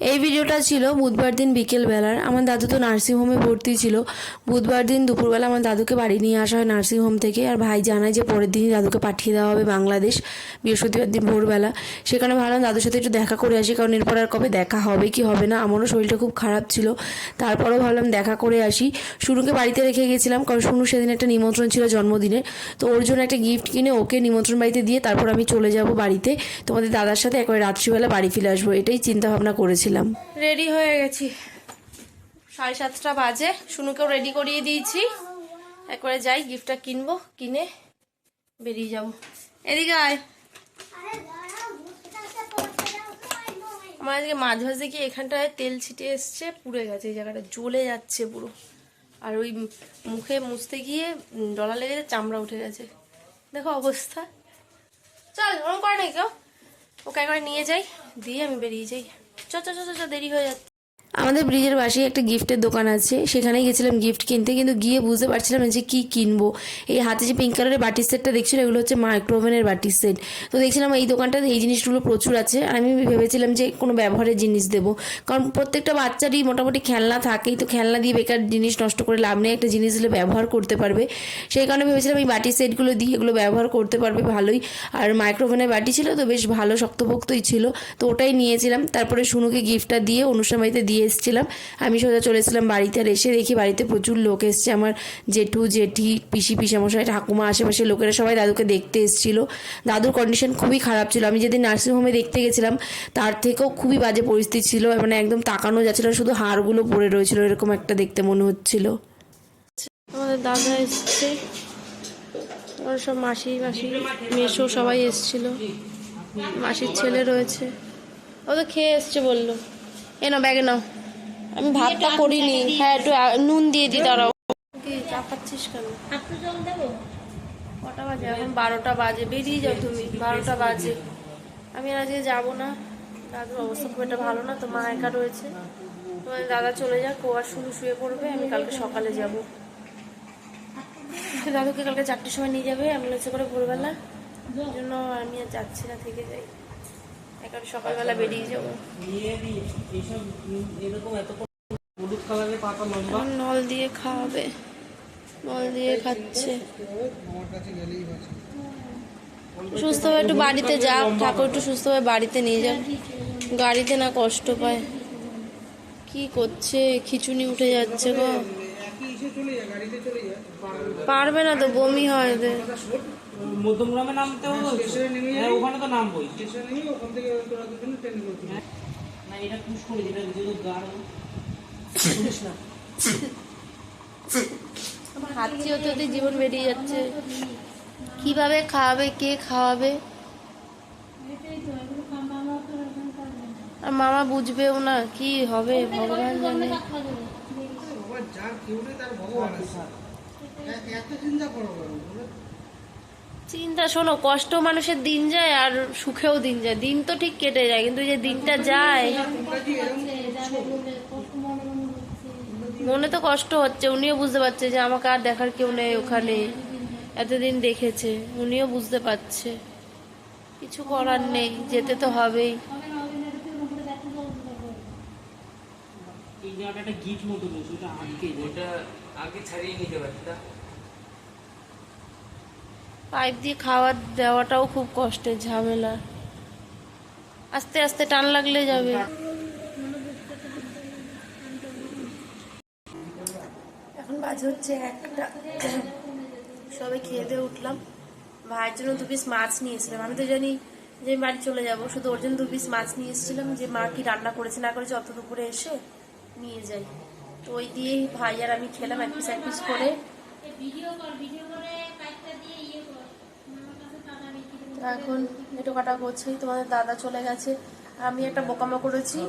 এই ভিডিওটা ছিল বুধবার দিন বিকেলবেলার আমার দাদু তো নার্সিংহোমে ভর্তি ছিল। বুধবার দিন দুপুরবেলা আমার দাদুকে বাড়ি নিয়ে আসা হয় নার্সিংহোম থেকে আর ভাই জানায় যে পরের দিনই দাদুকে পাঠিয়ে দেওয়া হবে বাংলাদেশ বৃহস্পতিবার দিন ভোরবেলা। সেখানে ভাবলাম দাদুর সাথে একটু দেখা করে আসি, কারণ এরপর আর কবে দেখা হবে কি হবে না, আমারও শরীরটা খুব খারাপ ছিল। তারপরেও ভাবলাম দেখা করে আসি। শুনুকে বাড়িতে রেখে গেছিলাম, কারণ শুনু সেদিন একটা নিমন্ত্রণ ছিল জন্মদিনের। তো ওর জন্য একটা গিফট কিনে ওকে নিমন্ত্রণ বাড়িতে দিয়ে তারপর আমি চলে যাব বাড়িতে। তোমাদের দাদার সাথে একবার রাত্রিবেলা বাড়ি ফিরে আসব, এটাই চিন্তা ভাবনা করেছিলাম। রেডি হয়ে গেছি। সাড়ে সাতটা বাজে। শুনুকেও রেডি করিয়ে দিয়েছি। একবারে যাই গিফটটা কিনবো, কিনে বেরিয়ে যাব। এদিকে আয়। আমার আজকে মাঝ মাঝে কি এখানটায় তেল ছিটে এসছে? পুড়ে গেছে, এই জায়গাটা জ্বলে যাচ্ছে পুরো। আর ওই মুখে মুছতে গিয়ে ডলা লেগে চামড়া উঠে গেছে। দেখো অবস্থা। চল ওরকম করে নাই কেউ। ওকে একবার নিয়ে যাই, দিয়ে আমি বেরিয়ে যাই। চ চ চ দেরি হয়ে যাচ্ছে। আমাদের ব্রিজের পাশেই একটা গিফটের দোকান আছে। সেখানেই গেছিলাম গিফট কিনতে, কিন্তু গিয়ে বুঝতে পারছিলাম যে কী কিনবো। এই হাতে যে পিঙ্ক কালারের বাটি সেটটা দেখছিল এগুলো হচ্ছে মাইক্রোওভেনের বাটি সেট তো দেখছিলাম এই দোকানটাতে এই জিনিসগুলো প্রচুর আছে। আর আমি ভেবেছিলাম যে কোনো ব্যবহারের জিনিস দেবো। কারণ প্রত্যেকটা বাচ্চারই মোটামুটি খেলনা থাকেই, তো খেলনা দিয়ে বেকার জিনিস নষ্ট করে লাভ নেই। একটা জিনিস দিলে ব্যবহার করতে পারবে। সেই কারণে ভেবেছিলাম এই বাটি সেটগুলো দিয়ে এগুলো ব্যবহার করতে পারবে ভালোই। আর মাইক্রোওভেনের বাটি ছিল, তো বেশ ভালো শক্তপোক্তই ছিল। তো ওটাই নিয়েছিলাম। তারপরে শুনুকে গিফটটা দিয়ে, অনুষ্ঠান বাড়িতে দিয়ে এসেছিলাম। আমি সোজা চলে এসেছিলাম বাড়িতে আর এসে দেখি বাড়িতে প্রচুর লোক এসছে। আমার জেঠু, জেঠি, পিসি, পিসামশাই, ঠাকুমা, আশেপাশে লোকেরা সবাই দাদুকে দেখতে এসেছিল। দাদুর কন্ডিশন খুবই খারাপ ছিল। আমি যেদিন নার্সিংহোমে দেখতে গেছিলাম, তার থেকেও খুবই বাজে পরিস্থিতি ছিল। মানে একদম তাকানো যাচ্ছিল শুধু হাড়গুলো পড়ে রয়েছিল, এরকম একটা দেখতে মনে হচ্ছিল। আমাদের দাদা এসছে। ওরা সব মাসি মাসি মেশো সবাই এসছিল। মাসির ছেলে রয়েছে। ও তো খেয়ে এসছে বলল। এ নাও ব্যাগে নাও। আমি ভাতটা করিনি। হ্যাঁ একটু নুন দিয়ে দিই দাঁড়াও। কেন? কটা বাজে? এখন বারোটা বাজে। বেরিয়ে যাও তুমি। বারোটা বাজে। আমি আর আজকে যাব না। দাদুর অবস্থা খুব একটা ভালো না তো মা একা রয়েছে। তোমাদের দাদা চলে যাক ও আর শুরু শুয়ে পড়বে আমি কালকে সকালে যাব। দাদুকে কালকে চারটের সময় নিয়ে যাবে অ্যাম্বুলেন্সে করে ভোরবেলা। ওই জন্য আমি আর যাচ্ছি না থেকে যাই। সকালবেলা বেরিয়ে যাব। নল দিয়ে খাওয়াবে। নল দিয়ে খাচ্ছে। সুস্থভাবে একটু বাড়িতে যাক ঠাকুর একটু সুস্থভাবে বাড়িতে নিয়ে যাক গাড়িতে না কষ্ট পায়। কি করছে? খিচুনি উঠে যাচ্ছে গো। পারবে না তো বমি হয় ওদের। মধ্যমগ্রামে হ্যাঁ ওখানে তো নামবই। না এটা পুশ করে যেটা যেগুলো গাঢ়। শুনিস না। খাচ্ছি হতে হতে জীবন বেরিয়ে যাচ্ছে। কীভাবে খাওয়াবে কে খাওয়াবে? আর মামা বুঝবেও না কি হবে ভগবান জানে। চিন্তা শোনো কষ্ট মানুষের দিন যায় আর সুখেও দিন যায়। দিন তো ঠিক কেটে যায় কিন্তু যে দিনটা যায় মনে তো কষ্ট হচ্ছে উনিও বুঝতে পারছে যে আমাকে আর দেখার কেউ নেই ওখানে। এতদিন দেখেছে উনিও বুঝতে পারছে। কিছু করার নেই যেতে তো হবেই। একটা গিট মতো রয়েছে ওটা আটকে ওটা আগে ছাড়িয়ে নিতে পারতা পাইপ দিয়ে খাবার দেওয়াটাও খুব কষ্টের ঝামেলা। আস্তে আস্তে টান লাগলে যাবে। এখন বাজে হচ্ছে একটা। সবাই খেয়ে দিয়ে উঠলাম। ভাইয়ের জন্য দু পিস মাছ নিয়ে এসেছিলাম। আমি তো জানি যে আমি বাড়ি চলে যাব শুধু ওর জন্য দু পিস মাছ নিয়ে এসেছিলাম। যে মা কি রান্না করেছে না করেছে অত দুপুরে এসে নিয়ে যাই। তো ওই দিয়েই ভাই আর আমি খেলাম এক পিস এক পিস করে। এখন এটো কাটা করছি, তোমাদের দাদা চলে গেছে। আমি একটা বোকামা করেছি,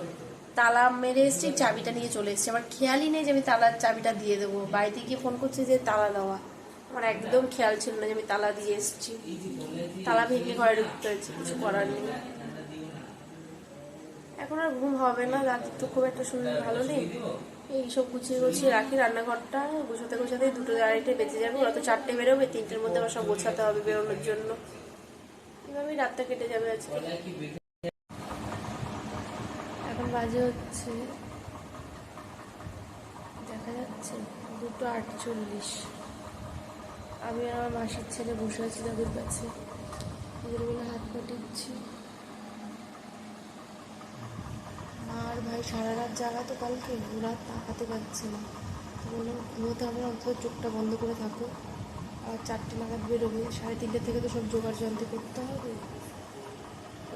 তালা মেরে এসেছি, চাবিটা নিয়ে চলে এসেছি। আমার খেয়ালই নেই যে আমি তালার চাবিটা দিয়ে দেবো। বাড়িতে গিয়ে ফোন করছি যে তালা দেওয়া আমার একদম খেয়াল ছিল না যে আমি তালা দিয়ে এসেছি। তালা ভেঙে ঘরে ঢুকতে হয়েছে, কিছু করার নেই। এখন আর ঘুম হবে না রাতের তো খুব একটা শরীর ভালো নেই। এইসব গুছিয়ে গুছিয়ে রাখি রান্নাঘরটা, গুছাতে গুছাতে দুটো আড়াইটে বেঁচে যাবে ওরা তো চারটে বেরোবে, তিনটের মধ্যে আবার সব গোছাতে হবে বেরোনোর জন্য। এভাবেই রাতটা কেটে যাবে আজকে। এখন বাজে হচ্ছে, দেখা যাচ্ছে দুটো আটচল্লিশ। আমি আমার মাসির ছেলে বসে আছি তাদের কাছে। ওদের মিলে হাত পাঠিয়েছি আর ভাই সারা রাত জাগা তো কালকে আর তাকাতে পারছে না। তো বললাম ঘুমোতে না, অন্তত চোখটা বন্ধ করে থাকো। আর চারটে নাগাদ বেরোবে সাড়ে তিনটে থেকে তো সব জোগাড় যন্ত্র করতে হবে।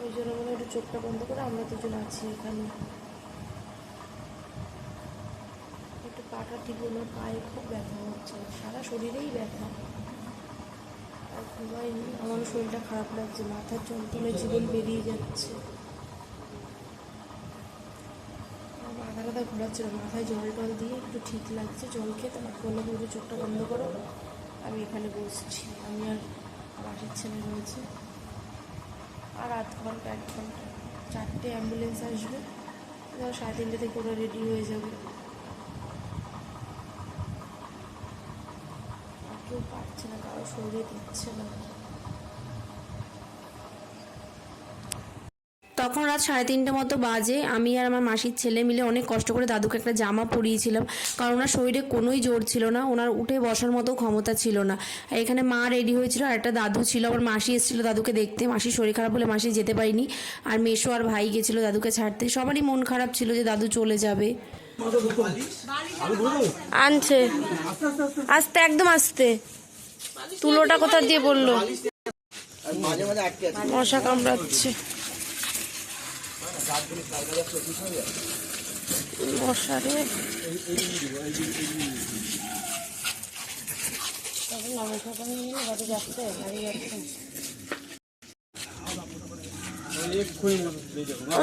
ওই জন্য বলে একটু চোখটা বন্ধ করে আমরা দুজন আছি এখানে। একটু পাটা ঠিক হলো পায়ে খুব ব্যথা হচ্ছে। সারা শরীরেই ব্যথা। আর ঘুমাইনি আমারও শরীরটা খারাপ লাগছে মাথার যন্ত্রণায় জীবন বেরিয়ে যাচ্ছে। আমার মাথা ঘোরাচ্ছিল, মাথায় জল টল দিয়ে একটু ঠিক লাগছে, জল খেয়ে তারপর বললাম একটু চোখটা বন্ধ করো। আমি এখানে বসছি, আমি আর বাড়ির ছেলে রয়েছে। আর আধ ঘণ্টা, এক ঘণ্টা, চারটে অ্যাম্বুলেন্স আসবে। ধর সাড়ে তিনটে থেকে ওরা রেডি হয়ে যাবে। আর কেউ পারছে না, কারও শরীরে দিচ্ছে না। তখন রাত সাড়ে তিনটে মতো বাজে, আমি আর আমার মাসির ছেলে মিলে অনেক কষ্ট করে দাদুকে একটা জামা পরিয়েছিলাম। কারণ ওনার শরীরে কোনোই জোর ছিল না, ওনার উঠে বসার মতো ক্ষমতা ছিল না। এখানে মা রেডি হয়েছিল, আর একটা দাদু ছিল আমার মাসি এসেছিল দাদুকে দেখতে। মাসির শরীর খারাপ বলে মাসি যেতে পারিনি। আর মেশো আর ভাই গেছিল দাদুকে ছাড়তে। সবারই মন খারাপ ছিল যে দাদু চলে যাবে। আনছে। আস্তে, একদম আস্তে। তুলোটা কোথা দিয়ে বলল মশা কামড়াচ্ছে।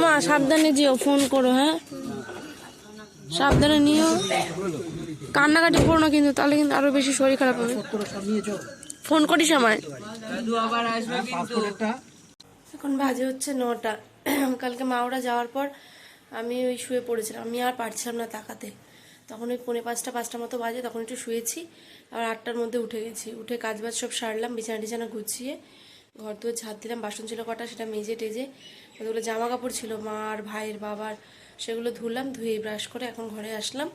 মা সাবধানে যেও ফোন করো হ্যাঁ? সাবধানে নিও। কান্নাকাটি করো না কিন্তু তাহলে কিন্তু আরও বেশি শরীর খারাপ হবে। ফোন করিস আমায়। এখন বাজে হচ্ছে নটা। কালকে মাওরা যাওয়ার পর আমি ওই শুয়ে পড়েছিলাম। আমি আর পারছিলাম না তাকাতে। তখন ওই পৌনে পাঁচটা পাঁচটা মতো বাজে, তখন একটু শুয়েছি। আবার আটটার মধ্যে উঠে গেছি। উঠে কাজ বাজ সব সারলাম, বিছানা টিছানা গুছিয়ে, ঘর দুয়ার ঝাঁত দিলাম, বাসন ছিল কটা, সেটা মেজে টেজে কতগুলো জামা কাপড় ছিল মার ভাইয়ের বাবার, সেগুলো ধুলাম, ধুয়ে ব্রাশ করে এখন ঘরে আসলাম।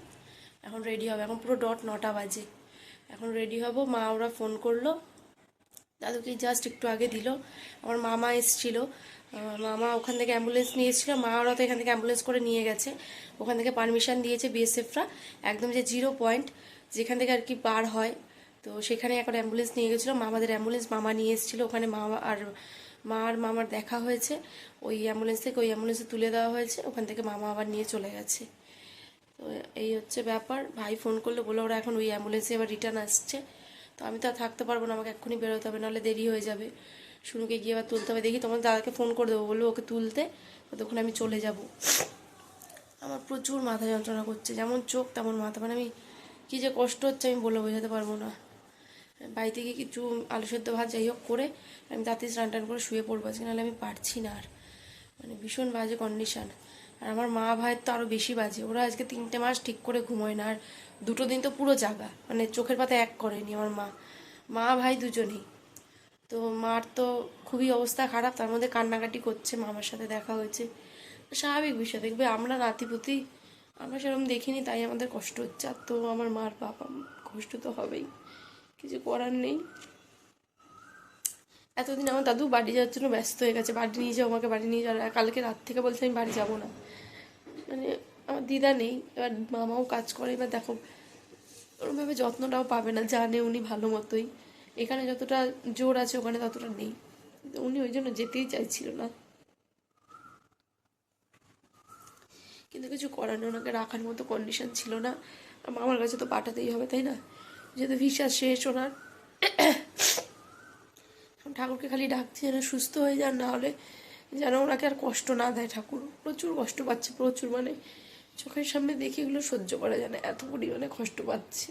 এখন রেডি হবে। এখন পুরো ডট নটা বাজে। এখন রেডি হব। মা ওরা ফোন করল। দাদুকে জাস্ট একটু আগে দিল। আমার মামা এসছিল। মামা ওখান থেকে অ্যাম্বুলেন্স নিয়ে এসেছিল মা ওরা তো এখান থেকে অ্যাম্বুলেন্স করে নিয়ে গেছে। ওখান থেকে পারমিশন দিয়েছে বিএসএফরা একদম যে জিরো পয়েন্ট যেখান থেকে আর কি পার হয়। তো সেখানে এখন অ্যাম্বুলেন্স নিয়ে গেছিল। মামাদের অ্যাম্বুলেন্স মামা নিয়ে এসেছিল। ওখানে মামা আর মা আর মামার দেখা হয়েছে। ওই অ্যাম্বুলেন্স থেকে ওই অ্যাম্বুলেন্সে তুলে দেওয়া হয়েছে। ওখান থেকে মামা আবার নিয়ে চলে গেছে। তো এই হচ্ছে ব্যাপার। ভাই ফোন করলে। বলে ওরা এখন ওই অ্যাম্বুলেন্সে এবার রিটার্ন আসছে। তো আমি তো আর থাকতে পারব না, আমাকে এক্ষুনি বেরোতে হবে, নাহলে দেরি হয়ে যাবে। শুনুকে গিয়ে আবার তুলতে হবে। দেখি তোমার দাদাকে ফোন করে দেবো বলব ওকে তুলতে ততক্ষণ আমি চলে যাব। আমার প্রচুর মাথা যন্ত্রণা করছে, যেমন চোখ তেমন মাথা মানে আমি কী যে কষ্ট হচ্ছে আমি বলে বোঝাতে পারব না। বাড়িতে গিয়ে কিছু আলু সেদ্ধ ভাত যাই হোক করে আমি তাতে স্নান টান করে শুয়ে পড়ব, আজকে নাহলে আমি পারছি না আর। মানে ভীষণ বাজে কন্ডিশন আর আমার মা ভাইয়ের তো আরও বেশি বাজে, ওরা আজকে তিনটে মাস ঠিক করে ঘুমোয় না, আর দুটো দিন তো পুরো জাগা। মানে চোখের পাতা এক করেনি আমার মা। মা, ভাই দুজনেই। তো মার তো খুবই অবস্থা খারাপ, তার মধ্যে কান্নাকাটি করছে, মামার সাথে দেখা হয়েছে। স্বাভাবিক বিষয়, দেখবে আমরা নাতিপুতি, আমরা সেরকম দেখিনি, তাই আমাদের কষ্ট হচ্ছে। আর তো আমার মার বাবা কষ্ট তো হবেই। কিছু করার নেই। এতদিন আমার দাদু বাড়ি যাওয়ার জন্য ব্যস্ত হয়ে গেছে। বাড়ি নিয়ে যাও, আমাকে বাড়ি নিয়ে যাও। আর কালকে রাত থেকে বলছে আমি বাড়ি যাব না। মানে আমার দিদা নেই, এবার মামাও কাজ করে, এবার দেখো ওরমভাবে যত্নটাও পাবে না, জানে উনি ভালো মতোই। এখানে যতটা জোর আছে, ওখানে ততটা নেই। উনি ওই জন্য যেতেই চাইছিল না। কিন্তু কিছু করার নেই, ওনাকে রাখার মতো কন্ডিশন ছিল না। মামার কাছে তো পাঠাতেই হবে, তাই না? যেহেতু ভিসা শেষ ওনার। ঠাকুরকে খালি ডাকছি যেন সুস্থ হয়ে যান, না হলে যেন ওনাকে আর কষ্ট না দেয় ঠাকুর। প্রচুর কষ্ট পাচ্ছে, প্রচুর মানে চোখের সামনে দেখে এগুলো সহ্য করা যায় না, এত পরিমাণে কষ্ট পাচ্ছে।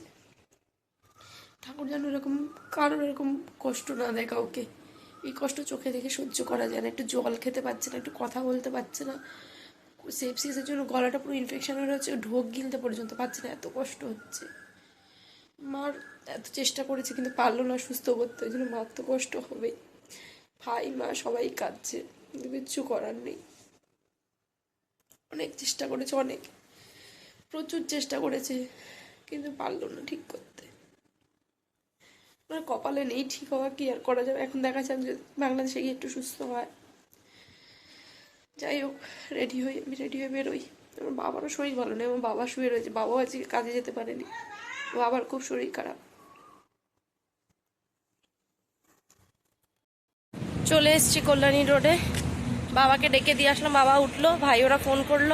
ঠাকুর যেন এরকম, কারোর এরকম কষ্ট না দেয় কাউকে। এই কষ্ট চোখে দেখে সহ্য করা যায় না, একটু জল খেতে পারছে না, একটু কথা বলতে পারছে না। সেপসিসের জন্য গলাটা পুরো ইনফেকশন হয়ে হচ্ছে ঢোক গিলতে পর্যন্ত পারছে না, এত কষ্ট হচ্ছে। মার এত চেষ্টা করেছে কিন্তু পারল না সুস্থ করতে, ওই জন্য মার তো কষ্ট হবেই। ভাই, মা সবাই কাঁদছে কিচ্ছু করার নেই। অনেক চেষ্টা করেছে, অনেক। প্রচুর চেষ্টা করেছে, কিন্তু পারল না ঠিক করতে। মানে কপালে নেই ঠিক হওয়া, কি আর করা যাবে? এখন দেখা যাক যে বাংলাদেশে গিয়ে একটু সুস্থ হয়। যাই হোক রেডি হয়ে, আমি রেডি হয়ে বেরোই। আমার বাবারও শরীর ভালো নেই, আমার বাবা শুয়ে রয়েছে, বাবাও আজকে কাজে যেতে পারেনি। বাবার খুব শরীর খারাপ। চলে এসেছি কল্যাণী রোডে। বাবাকে ডেকে দিয়ে আসলাম বাবা উঠল, ভাই ওরা ফোন করল,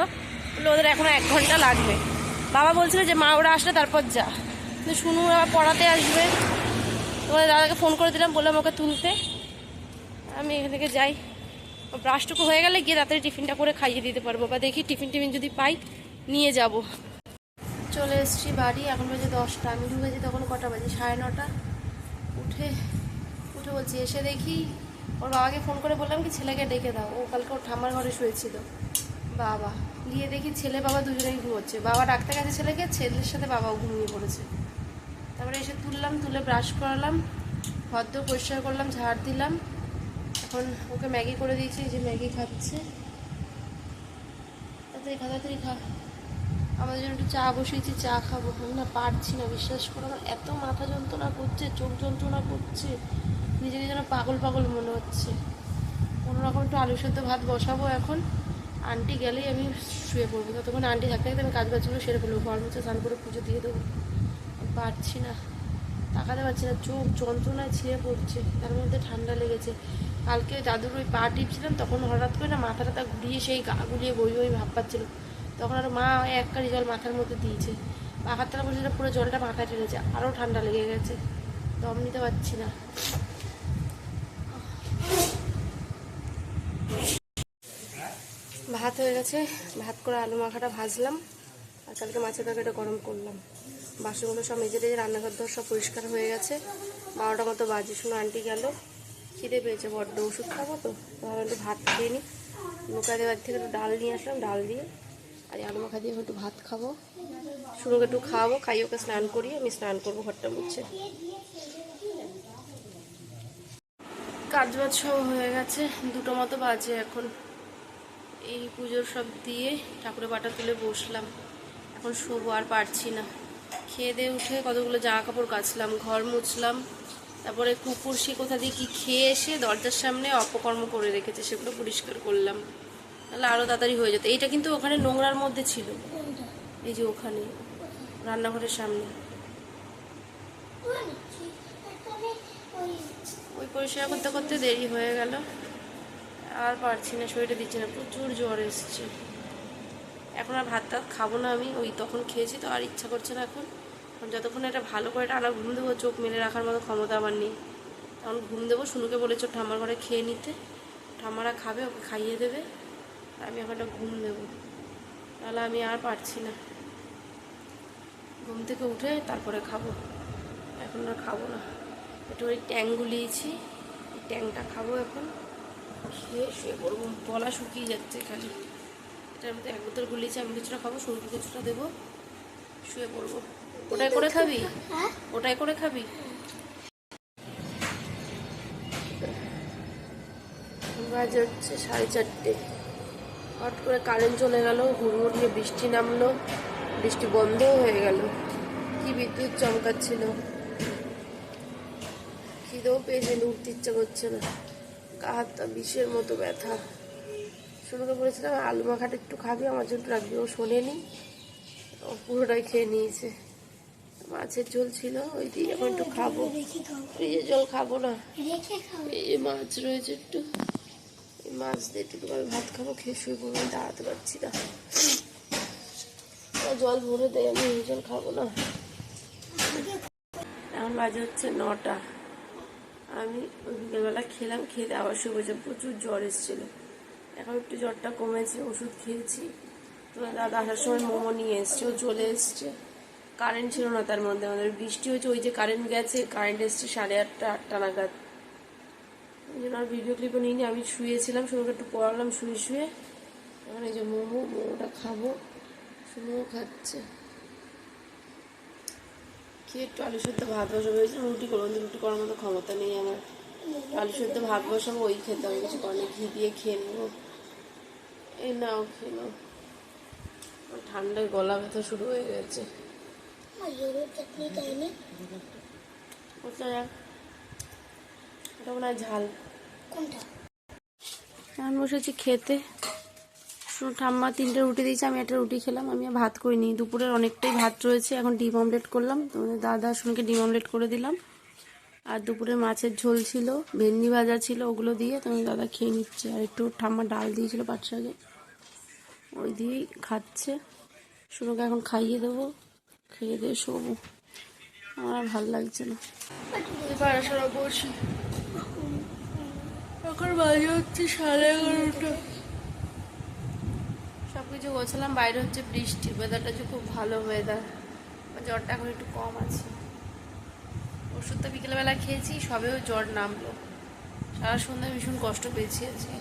বলল, ওদের এখনও এক ঘণ্টা লাগবে। বাবা বলছিল যে, মা, ওরা আসলে তারপর যা। কিন্তু শুনু আবার পড়াতে আসবে। তোমাদের দাদাকে ফোন করে দিলাম, বললাম, ওকে তুলতে। আমি এখান থেকে যাই। ব্রাশটুকু হয়ে গেলে গিয়ে রাতের টিফিনটা করে খাইয়ে দিতে পারব, বা দেখি টিফিন টিফিন যদি পাই, নিয়ে যাব। চলে এসেছি বাড়ি, এখন বাজে দশটা। আমি ঢুকেছি তখন কটা বাজে? সাড়ে নটা। উঠে উঠে বলছি, এসে দেখি ওর বাবাকে ফোন করে বললাম কি, ছেলেকে ডেকে দাও। ও কালকে ওর ঠাম্মার ঘরে শুয়েছিল। বাবা, গিয়ে দেখি ছেলে বাবা দুজনেই ঘুমোচ্ছে। বাবা ডাক্তার কাছে ছেলেকে, ছেলের সাথে বাবাও ঘুমিয়ে পড়েছে। তারপরে এসে তুললাম, তুলে ব্রাশ করালাম, ভদ্র পরিষ্কার করলাম, ঝাড় দিলাম। এখন ওকে ম্যাগি করে দিয়েছি যে ম্যাগি খাচ্ছে। তাড়াতাড়ি খা তাড়াতাড়ি খা। আমাদের জন্য একটু চা বসিয়েছি, চা খাব। না, পারছি না, বিশ্বাস করো আমার এত মাথা যন্ত্রণা করছে, চোখ যন্ত্রণা করছে। নিজেকে যেন পাগল পাগল মনে হচ্ছে। কোনো রকম একটু আলু সেদ্ধ ভাত বসাবো এখন। আন্টি গেলেই আমি শুয়ে পড়ব। ততক্ষণ আন্টি থাকতে থাকতে আমি কাজ বাজগুলো সেরে ফেলব। ঘর মুছে স্নান করে পুজো দিয়ে দেবো। পারছি না। তাকাতে পারছি না। চোখ যন্ত্রণায় ছিঁড়ে পড়ছে। তার মধ্যে ঠান্ডা লেগেছে। কালকে দাদুর ওই পা টিপছিলাম, তখন হঠাৎ করে না মাথা টাথা ঘুরিয়ে সেই গা গুলিয়ে বই বই ভাব পাচ্ছিল। তখন আর মা এক কারি জল মাথার মধ্যে দিয়েছে। পাখার বসে পুরো জলটা মাথায় টেনেছে আরও ঠান্ডা লেগে গেছে। দম নিতে পারছি না। ভাত হয়ে গেছে। ভাত করে আলু মাখাটা ভাজলাম। আর কালকে মাছের তরকারিটা গরম করলাম। বাসনগুলো সব মেজে টেজে রান্নাঘর ধর সব পরিষ্কার হয়ে গেছে। বারোটা মতো বাজে, শুনে, আন্টি গেল। খিদে পেয়েছে, বড্ড ওষুধ খাব তো। ভাবলাম একটু ভাত খেয়ে নিই লোকাদের বাড়ি থেকে একটু ডাল নিয়ে আসলাম, ডাল দিয়ে। আর আলু মাখা দিয়ে একটু ভাত খাব। শুরুকে একটু খাওয়াবো, খাইয়ে ওকে স্নান করি আমি স্নান করব ঘরটা মুছে। কাজ বাজ সব হয়ে গেছে, দুটো মতো বাজে এখন। এই পুজোর সব দিয়ে ঠাকুরের পাটা তুলে বসলাম। এখন শোবো, আর পারছি না। খেয়ে দিয়ে উঠে কতগুলো জামা কাপড় কাচলাম, ঘর মুছলাম। তারপরে কুকুর সে কোথা দিয়ে কি খেয়ে এসে দরজার সামনে অপকর্ম করে রেখেছে, সেগুলো পরিষ্কার করলাম। তাহলে আরও তাড়াতাড়ি হয়ে যেত। এইটা কিন্তু ওখানে নোংরার মধ্যে ছিল। এই যে ওখানে, রান্নাঘরের সামনে। ওই পরিষ্কার করতে করতে দেরি হয়ে গেল। আর পারছি না শরীরে দিচ্ছে না, প্রচুর জ্বর এসছে। এখন আর ভাত টাত খাব না আমি, ওই তখন খেয়েছি তো আর ইচ্ছা করছে না এখন। যতক্ষণ এটা ভালো করে টানা ঘুম দেবো, চোখ মেলে রাখার মতো ক্ষমতা আমার নেই। তখন ঘুম দেবো, শুনুকে বলেছ ঠাম্মার ঘরে খেয়ে নিতে। ঠাম্মারা খাবে, ওকে খাইয়ে দেবে, আর আমি এখন একটা ঘুম দেবো। তাহলে আমি আর পারছি না। ঘুম থেকে উঠে তারপরে খাব। এখন আর খাব না। একটু ওই ট্যাং গুলিয়েছি ট্যাংটা খাব এখন। খেয়ে শুয়ে পড়ব গলা শুকিয়ে যাচ্ছে খালি এটার মধ্যে এক বোতল গুলিয়েছি আমি কিছুটা খাব, সরু কিছুটা দেবো। শুয়ে পড়ব। ওটাই করে খাবি? ওটাই করে খাবি? বাজে হচ্ছে সাড়ে চারটে। হট করে কারেন্ট চলে গেল, হুড়মুড় দিয়ে বৃষ্টি নামলো। বৃষ্টি বন্ধ হয়ে গেল। কি বিদ্যুৎ চমকাচ্ছিল। খিদেও পেয়েছে উঠতে ইচ্ছা করছে না। হাতটা বিষের মতো ব্যথা। শুরুতে বলেছিলাম আলু মাখাটা একটু খাবি আমার জন্য রাখবি। ও শোনেনি। ও পুরোটাই খেয়ে নিয়েছে। মাছের ঝোল ছিল ওই দিয়ে এখন একটু খাব। ফ্রিজের জল খাব না। এই মাছ রয়েছে একটু। এই মাছ দিয়ে একটু ভাত খাব খেয়ে শুয়ে পড়ব দাঁড়াতে পারছি না। জল ভরে দেয় আমি এই জল খাব না। এখন বাজে হচ্ছে নটা। আমি বিকেলবেলা খেলাম খেতে আবার শুয়ে বসে প্রচুর জ্বর এসেছিল। এখন একটু জ্বরটা কমেছে, ওষুধ খেয়েছি। তোমার দাদা আসার সময় মোমো নিয়ে এসছে, ও চলে এসছে। কারেন্ট ছিল না তার মধ্যে। আমাদের বৃষ্টি হয়েছে, ওই যে কারেন্ট গেছে, কারেন্ট এসছে সাড়ে আটটা আটটা নাগাদ। ওই জন্য আর ভিডিও ক্লিপও নিইনি। আমি শুয়েছিলাম, শুনুকে একটু পড়ালাম শুয়ে শুয়ে। এখন এই যে মোমো, মোমোটা খাব। শুনুও খাচ্ছে। খেয়ে একটু আলু সেদ্ধ ভাত বসাবো? হয়েছে রুটি করব কিন্তু রুটি করার মতো ক্ষমতা নেই আমার। আলু সেদ্ধ ভাত বসাবো ওই খেতে হবে কিছু করে ঘি দিয়ে খেয়ে নেব। এই নাও খেয়ে নাও। আমার ঠান্ডায় গলা ব্যথা শুরু হয়ে গেছে। কোথায়? মনে হয় ঝাল। কোনটা? আমি বসেছি খেতে। ঠাম্মা তিনটে রুটি দিয়েছে, আমি একটা রুটি খেলাম, আমি ভাত করিনি। দুপুরের অনেকটাই ভাত রয়েছে, এখন ডিম অমলেট করলাম তোমাদের দাদা শুনকে ডিম অমলেট করে দিলাম। আর দুপুরে মাছের ঝোল ছিল, ভেন্ডি ভাজা ছিল, ওগুলো দিয়ে তোমার দাদা খেয়ে নিচ্ছে। আর একটু ঠাম্মা ডাল দিয়েছিল শাকে ওই দিয়েই খাচ্ছে। শুনুকে এখন খাইয়ে দেবো, খেয়ে দিয়ে শোবো। আমার ভালো লাগছে না। পড়াশোনা করছি এখন বাজে হচ্ছে সাড়ে এগারোটা। সব কিছু গোছালাম, বাইরে হচ্ছে বৃষ্টি ওয়েদারটা যে খুব ভালো ওয়েদার জ্বরটা এখন একটু কম আছে। ওষুধটা বিকেলবেলা খেয়েছি, সবেও জ্বর নামলো। সারা সন্ধ্যা ভীষণ কষ্ট পেয়েছি আজকে।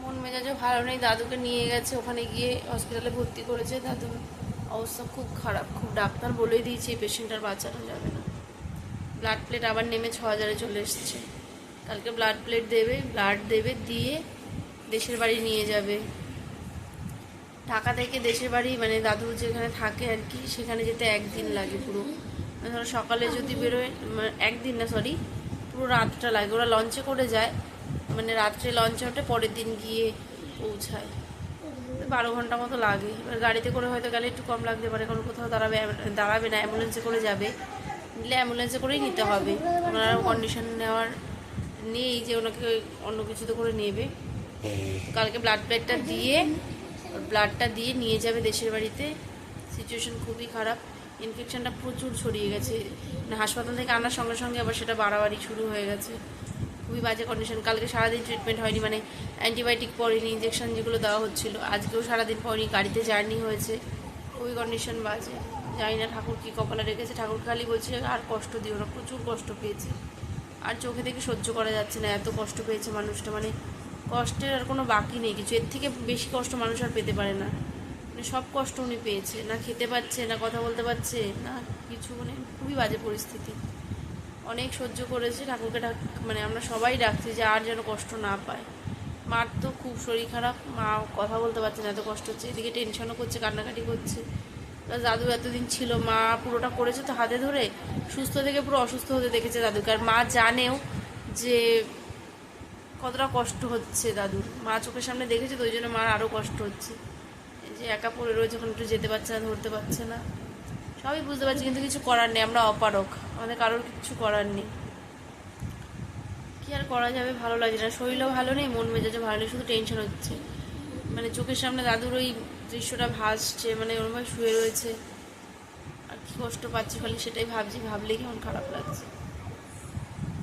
মন মেজাজও ভালো নেই, দাদুকে নিয়ে গেছে, ওখানে গিয়ে হসপিটালে ভর্তি করেছে। দাদুর অবস্থা খুব খারাপ, খুব ডাক্তার বলে দিয়েছে, এই পেশেন্টটার বাঁচানো যাবে না। ব্লাড প্লেট আবার নেমে ছ হাজারে চলে এসছে। কালকে ব্লাড প্লেট দেবে ব্লাড দেবে, দিয়ে দেশের বাড়ি নিয়ে যাবে। ঢাকা থেকে দেশের বাড়ি মানে দাদু যেখানে থাকে আর কি সেখানে যেতে একদিন লাগে পুরো। মানে ধরো সকালে যদি বেরোয় মানে একদিন না সরি পুরো রাতটা লাগে। ওরা লঞ্চে করে যায়। মানে রাত্রে লঞ্চে ওঠে পরের দিন গিয়ে পৌঁছায়। বারো ঘণ্টা মতো লাগে। এবার গাড়িতে করে হয়তো গেলে একটু কম লাগতে পারে কারণ কোথাও দাঁড়াবে দাঁড়াবে না অ্যাম্বুলেন্সে করে যাবে। নিলে অ্যাম্বুলেন্সে করেই নিতে হবে। ওনারা কন্ডিশন নেওয়ার নেই যে ওনাকে অন্য কিছুতে করে নেবে। কালকে ব্লাড প্লেটটা দিয়ে ব্লাডটা দিয়ে নিয়ে যাবে দেশের বাড়িতে। সিচুয়েশন খুবই খারাপ। ইনফেকশনটা প্রচুর ছড়িয়ে গেছে। মানে হাসপাতাল থেকে আনার সঙ্গে সঙ্গে আবার সেটা বাড়াবাড়ি শুরু হয়ে গেছে। খুবই বাজে কন্ডিশন কালকে সারাদিন ট্রিটমেন্ট হয়নি মানে অ্যান্টিবায়োটিক পড়েনি ইঞ্জেকশন যেগুলো দেওয়া হচ্ছিল। আজকেও সারাদিন পড়েনি গাড়িতে জার্নি হয়েছে। খুবই কন্ডিশন বাজে। জানি না ঠাকুর কী কপালে রেখেছে। ঠাকুর খালি বলছে, আর কষ্ট দিও না, প্রচুর কষ্ট পেয়েছে। আর চোখে থেকে সহ্য করা যাচ্ছে না, এত কষ্ট পেয়েছে মানুষটা। মানে কষ্টের আর কোনো বাকি নেই কিছু। এর থেকে বেশি কষ্ট মানুষ আর পেতে পারে না। মানে সব কষ্ট উনি পেয়েছে। না খেতে পাচ্ছে না কথা বলতে পারছে, না কিছু। মানে খুবই বাজে পরিস্থিতি। অনেক সহ্য করেছে ঠাকুরকে ডাক মানে আমরা সবাই ডাকছি যে আর যেন কষ্ট না পায়। মার তো খুব শরীর খারাপ, মা কথা বলতে পারছে না, এত কষ্ট হচ্ছে। এদিকে টেনশনও করছে, কান্নাকাটি করছে। দাদু এতদিন ছিল, মা পুরোটা করেছে তো হাতে ধরে, সুস্থ থেকে পুরো অসুস্থ হতে দেখেছে দাদুকে। আর মা জানেও যে কতটা কষ্ট হচ্ছে দাদুর? মা চোখের সামনে দেখেছে তো, ওই জন্য মার আরও কষ্ট হচ্ছে। এই যে একা পড়ে রয়েছে ওখানে একটু যেতে পারছে না, ধরতে পারছে না। সবই বুঝতে পারছি, কিন্তু কিছু করার নেই, আমরা অপারক আমাদের কারোর কিছু করার নেই। কি আর করা যাবে? ভালো লাগে না। শরীরও ভালো নেই, মন মেজাজও ভালো নেই, শুধু টেনশন হচ্ছে। মানে চোখের সামনে দাদুর ওই দৃশ্যটা ভাসছে মানে ওরমভাবে শুয়ে রয়েছে। আর কি কষ্ট পাচ্ছি খালি সেটাই ভাবছি, ভাবলেই কেমন খারাপ লাগছে।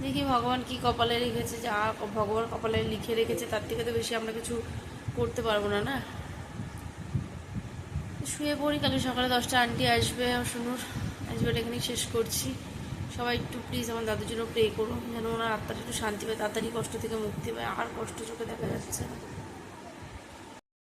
দেখি ভগবান কি কপালে রেখেছে যা ভগবান কপালে লিখে রেখেছে, তার থেকে তো বেশি আমরা কিছু করতে পারব না না? শুয়ে পড়ি, কালকে সকালে দশটা আন্টি আসবে শুনুর আসবে এখানেই শেষ করছি। সবাই একটু প্লিজ আমার দাদুর জন্য প্রে করুন, যেন ওনার আত্মাটা একটু শান্তি পায়, তাড়াতাড়ি কষ্ট থেকে মুক্তি পায়, আর কষ্ট চোখে দেখা যাচ্ছে না।